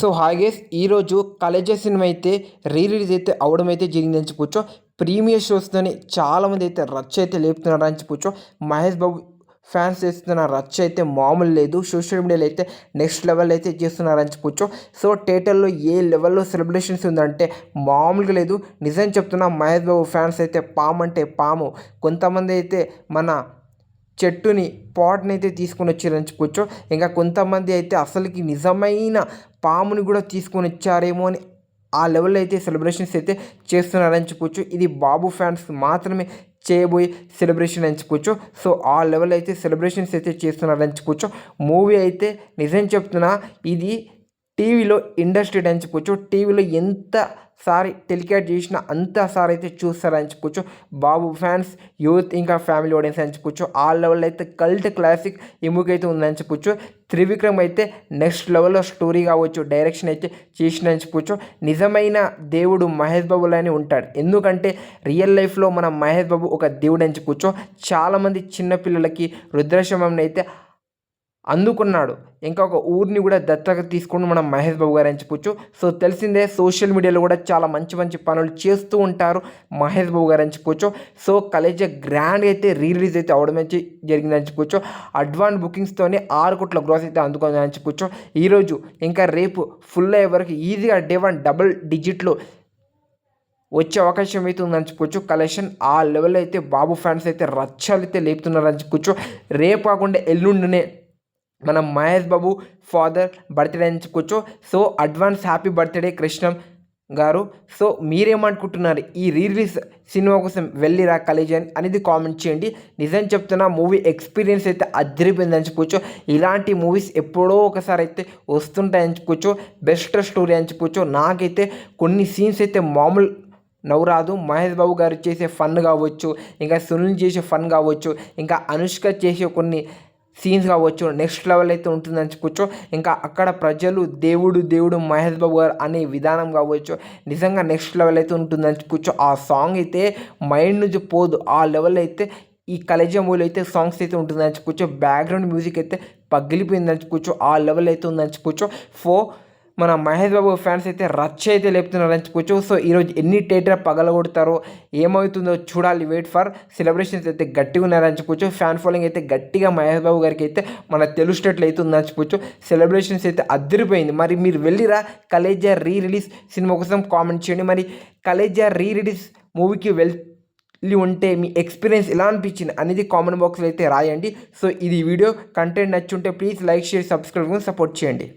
So హాగేస్ ఈరోజు Khaleja cinema అయితే re release అయితే అవడం అయితే జరిగిందని చెప్పొచ్చు. ప్రీమియర్ షోస్తోనే చాలామంది అయితే రచ్చ అయితే లేపుతున్నారని చెప్పొచ్చు. మహేష్ బాబు ఫ్యాన్స్ చేస్తున్న రచ్చ అయితే మామూలు లేదు. సోషల్ మీడియాలో అయితే నెక్స్ట్ లెవెల్ అయితే చేస్తున్నారని చెప్పొచ్చు. సో థియేటర్లో ఏ లెవెల్లో సెలబ్రేషన్స్ ఉందంటే మామూలుగా లేదు. నిజం చెప్తున్నా మహేష్ బాబు ఫ్యాన్స్ అయితే పాము అంటే పాము. కొంతమంది అయితే మన చెట్టుని పాట్ని అయితే తీసుకొని వచ్చారని రంచుకోవచ్చు ఇంకా కొంతమంది అయితే అసలుకి నిజమైన పాముని కూడా తీసుకొని వచ్చారేమో అని ఆ లెవెల్లో అయితే సెలబ్రేషన్స్ అయితే చేస్తున్నారని చెప్పొచ్చు ఇది బాబు ఫ్యాన్స్ మాత్రమే చేయబోయే సెలబ్రేషన్ అని చెప్పొచ్చు సో ఆ లెవెల్ అయితే సెలబ్రేషన్స్ అయితే చేస్తున్నారని చెప్పొచ్చు మూవీ అయితే నిజం చెప్తున్నా ఇది టీవీలో ఇండస్ట్రీ అని చెప్పొచ్చు టీవీలో ఎంత సారి టెలికేట్ చేసిన అంత సారి అయితే చూస్తారని చెప్పొచ్చు. బాబు ఫ్యాన్స్ యూత్ ఇంకా ఫ్యామిలీ ఆడియన్స్ అని ఆ లెవెల్ అయితే కల్ట్ క్లాసిక్ ఈ అయితే ఉందని చెప్పొచ్చు. త్రివిక్రమ్ అయితే నెక్స్ట్ లెవెల్లో స్టోరీ కావచ్చు డైరెక్షన్ అయితే చేసినని చెప్పొచ్చు. నిజమైన దేవుడు మహేష్ బాబులానే ఉంటాడు. ఎందుకంటే రియల్ లైఫ్లో మన మహేష్ బాబు ఒక దేవుడు అని చెప్పొచ్చు. చాలామంది చిన్నపిల్లలకి రుద్రాశ్రమంని అయితే అందుకున్నాడు. ఇంకా ఒక ఊరిని కూడా దత్తత తీసుకుని మనం మహేష్ బాబు గారు ఎంచుకోవచ్చు సో తెలిసిందే సోషల్ మీడియాలో కూడా చాలా మంచి మంచి పనులు చేస్తూ ఉంటారు మహేష్ బాబు గారు ఎంచుకోవచ్చు సో కలేజ గ్రాండ్ అయితే రీ రిలీజ్ అయితే అవడం అయితే జరిగిందని అడ్వాన్స్ బుకింగ్స్తోనే ఆరు కోట్ల గ్రోస్ అయితే అందుకొని చెప్పొచ్చు. ఈరోజు ఇంకా రేపు ఫుల్ అయ్యే వరకు ఈజీగా డే వన్ డబుల్ డిజిట్లో వచ్చే అవకాశం అయితే ఉందని కలెక్షన్ ఆ లెవెల్ అయితే బాబు ఫ్యాన్స్ అయితే రచ్చలు అయితే లేపుతున్నారని చెప్పొచ్చు. రేపు కాకుండా ఎల్లుండినే మన మహేష్ బాబు ఫాదర్ బర్త్డే అని చెప్పుకోవచ్చు. So advance happy birthday Krishnam garu. So మీరేమనుకుంటున్నారు? ఈ రీరిలీజ్ సినిమా కోసం వెళ్ళిరా కాలేజీ అని అనేది కామెంట్ చేయండి. నిజం చెప్తున్నా మూవీ ఎక్స్పీరియన్స్ అయితే అద్దరిపోయిందని చెప్పుకోవచ్చు. ఇలాంటి మూవీస్ ఎప్పుడో ఒకసారి అయితే వస్తుంటాయని చెప్పుకోవచ్చు. బెస్ట్ స్టోరీ అని చెప్పుకోవచ్చు. నాకైతే కొన్ని సీన్స్ అయితే మామూలు నవ్వురాదు. మహేష్ బాబు గారు చేసే ఫన్ కావచ్చు ఇంకా సునీల్ చేసే ఫన్ కావచ్చు ఇంకా అనుష్క చేసే కొన్ని సీన్స్ కావచ్చు నెక్స్ట్ లెవెల్ అయితే ఉంటుందని చెప్పొచ్చు. ఇంకా అక్కడ ప్రజలు దేవుడు దేవుడు మహేష్ బాబు గారు అనే విధానం కావచ్చు నిజంగా నెక్స్ట్ లెవెల్ అయితే ఉంటుందని చెప్పొచ్చు. ఆ సాంగ్ అయితే మైండ్ నుంచి పోదు. ఆ లెవెల్ అయితే ఈ కలేజా మూవీలో అయితే సాంగ్స్ అయితే ఉంటుందని చెప్పొచ్చు. బ్యాక్గ్రౌండ్ మ్యూజిక్ అయితే పగిలిపోయిందని చెప్పొచ్చు. ఆ లెవెల్ అయితే ఉందని చెప్పొచ్చు. ఫో మన మహేష్ బాబు ఫ్యాన్స్ అయితే రచ్చ అయితే లేపుతున్నారని చెప్పొచ్చు. సో ఈరోజు ఎన్ని థియేటర్ పగలగొడతారో ఏమవుతుందో చూడాలి వెయిట్ ఫర్ సెలబ్రేషన్స్ అయితే గట్టిగా ఉన్నారని చెప్పొచ్చు. ఫ్యాన్ ఫాలోయింగ్ అయితే గట్టిగా మహేష్ బాబు గారికి అయితే మన తెలుగు స్టేట్లో అయితే చెప్పొచ్చు. సెలబ్రేషన్స్ అయితే అద్దరిపోయింది మరి మీరు వెళ్ళిరా కలేజా రీ రిలీజ్ సినిమా కోసం కామెంట్ చేయండి. మరి కలేజా రీ రిలీజ్ మూవీకి వెళ్ ఉంటే మీ ఎక్స్పీరియన్స్ ఎలా అనిపించింది అనేది కామెంట్ బాక్స్లో అయితే రాయండి. సో ఇది video. Content నచ్చుంటే please like share subscribe support చేయండి.